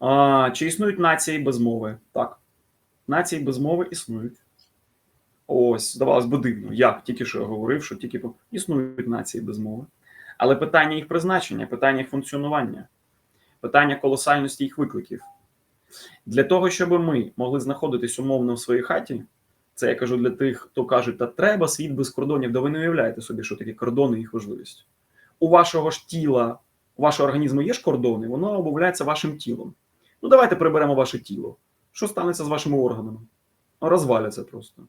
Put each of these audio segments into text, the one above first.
А, чи існують нації без мови? Так. Нації без мови існують. Ось, здавалось би дивно. Як тільки що я говорив, що тільки існують нації без мови. Але питання їх призначення, питання їх функціонування, питання колосальності їх викликів. Для того, щоб ми могли знаходитись умовно в своїй хаті, це я кажу для тих, хто каже, та треба світ без кордонів, да ви не уявляєте собі, що таке кордони і їх важливість. У вашого ж тіла, у вашого організму є ж кордони, воно обов'язається вашим тілом. Ну, давайте приберемо ваше тіло. Що станеться з вашими органами? Ну, розваляться просто.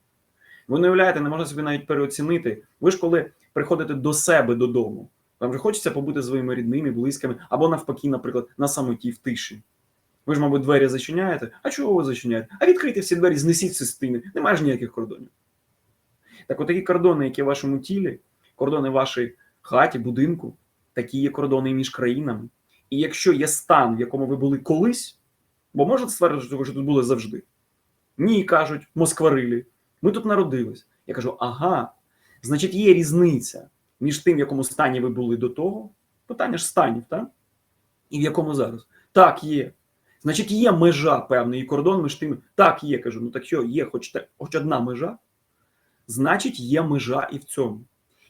Ви не уявляєте, не можна собі навіть переоцінити. Ви ж коли приходите до себе додому, вам же хочеться побути своїми рідними, близькими, або навпаки, наприклад, на самоті в тиші. Ви ж, мабуть, двері зачиняєте. А чого ви зачиняєте? А відкрийте всі двері, знесіть всі стіни. Немає ж ніяких кордонів. Так, от такі кордони, які в вашому тілі, кордони в вашій хаті, будинку, такі є кордони між країнами. І якщо є стан, в якому ви були колись, бо можна стверджувати, що тут були завжди. Ні, кажуть, москварилі. Ми тут народились. Я кажу: ага, значить, є різниця між тим, в якому стані ви були до того. Питання ж станів, так? І в якому зараз. Так, є. Значить, є межа певний кордон між тими. Так, є, кажу. Ну так що є, хоч, те- хоч одна межа, значить, є межа і в цьому.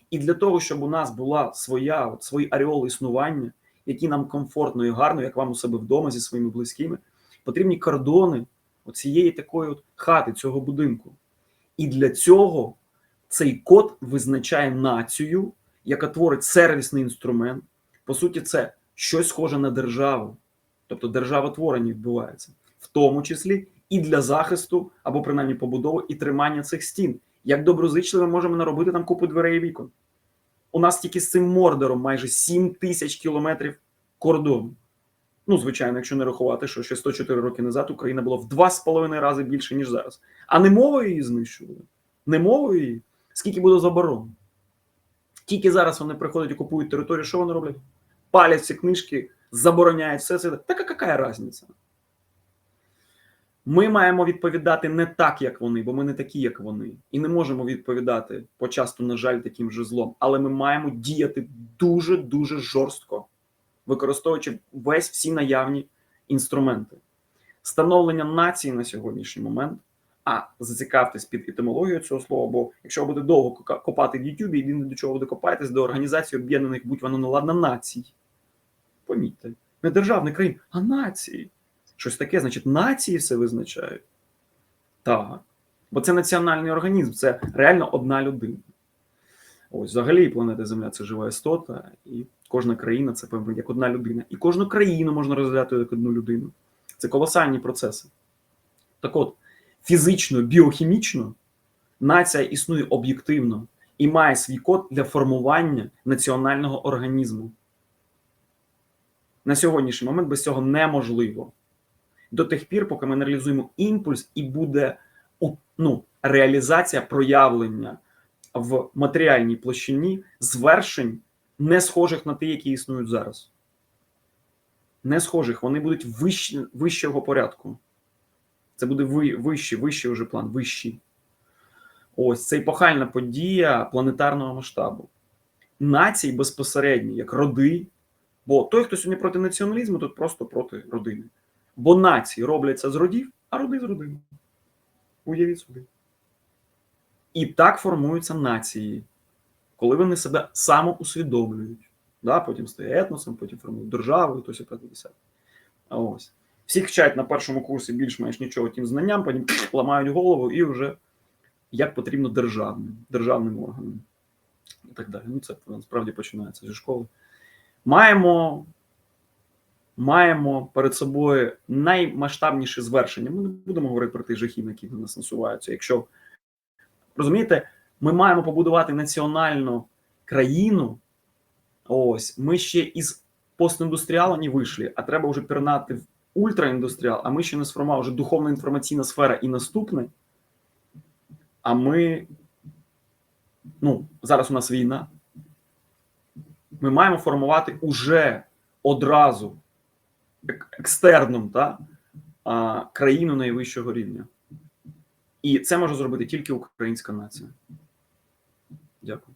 І для того, щоб у нас була своя, от, свої ареоли існування, які нам комфортно і гарно, як вам у себе вдома зі своїми близькими, потрібні кордони цієї такої от хати, цього будинку. І для цього цей код визначає націю, яка творить сервісний інструмент. По суті, це щось схоже на державу. Тобто державотворення відбувається, в тому числі і для захисту або принаймні побудови і тримання цих стін. Як доброзичливо можемо наробити там купу дверей і вікон. У нас тільки з цим мордором майже 7 тисяч кілометрів кордону. Ну, звичайно, якщо не рахувати, що ще 104 роки назад Україна була в 2,5 рази більше, ніж зараз. А не мовою її знищували. Не мовою її. Скільки буде заборон? Тільки зараз вони приходять і купують територію, що вони роблять? Палять всі книжки, забороняють все це. Так а яка різниця? Ми маємо відповідати не так, як вони, бо ми не такі, як вони, і не можемо відповідати почасту, на жаль, таким же злом. Але ми маємо діяти дуже дуже жорстко, використовуючи весь всі наявні інструменти. Становлення нації на сьогоднішній момент. А зацікавтесь під етимологією цього слова, бо якщо ви будете довго копати в Ютубі, єдине до чого буде копаєтесь до організації Об'єднаних будь воно неладна націй. Помітьте, не державних країн, а нації. Щось таке, значить, нації все визначають. Так. Бо це національний організм, це реально одна людина. Ось, взагалі, планета Земля це жива істота, і кожна країна це певно як одна людина. І кожну країну можна розглядати як одну людину. Це колосальні процеси. Так от, фізично, біохімічно нація існує об'єктивно і має свій код для формування національного організму. На сьогоднішній момент без цього неможливо. До тих пір, поки ми не реалізуємо імпульс, і буде ну, реалізація проявлення в матеріальній площині звершень, не схожих на ті, які існують зараз. Не схожих, вони будуть вищ, вищого порядку. Це буде ви, вищий, вищий вже план, вищий. Ось це епохальна подія планетарного масштабу. Нації безпосередньо, як роди. Бо той, хто сьогодні проти націоналізму, тут просто проти родини. Бо нації робляться з родів, а роди з родини. Уявіть собі. І так формуються нації, коли вони себе самоусвідомлюють. Да, потім стає етносом, потім формують державу, і то 50. А ось. Всіх вчать на першому курсі більш-менш нічого тим знанням, потім ламають голову і вже як потрібно державним, державним органам. І так далі. Ну, це насправді починається зі школи. Маємо, маємо перед собою наймасштабніші звершення. Ми не будемо говорити про ті жахи, які на нас насуваються. Якщо розумієте, ми маємо побудувати національну країну. Ось ми ще із постіндустріалу не вийшли, а треба вже пірнати в ультраіндустріал, а ми ще не сформували вже духовна інформаційна сфера і наступне. А ми, ну, зараз у нас війна. Ми маємо формувати уже одразу екстерном та, країну найвищого рівня. І це може зробити тільки українська нація. Дякую.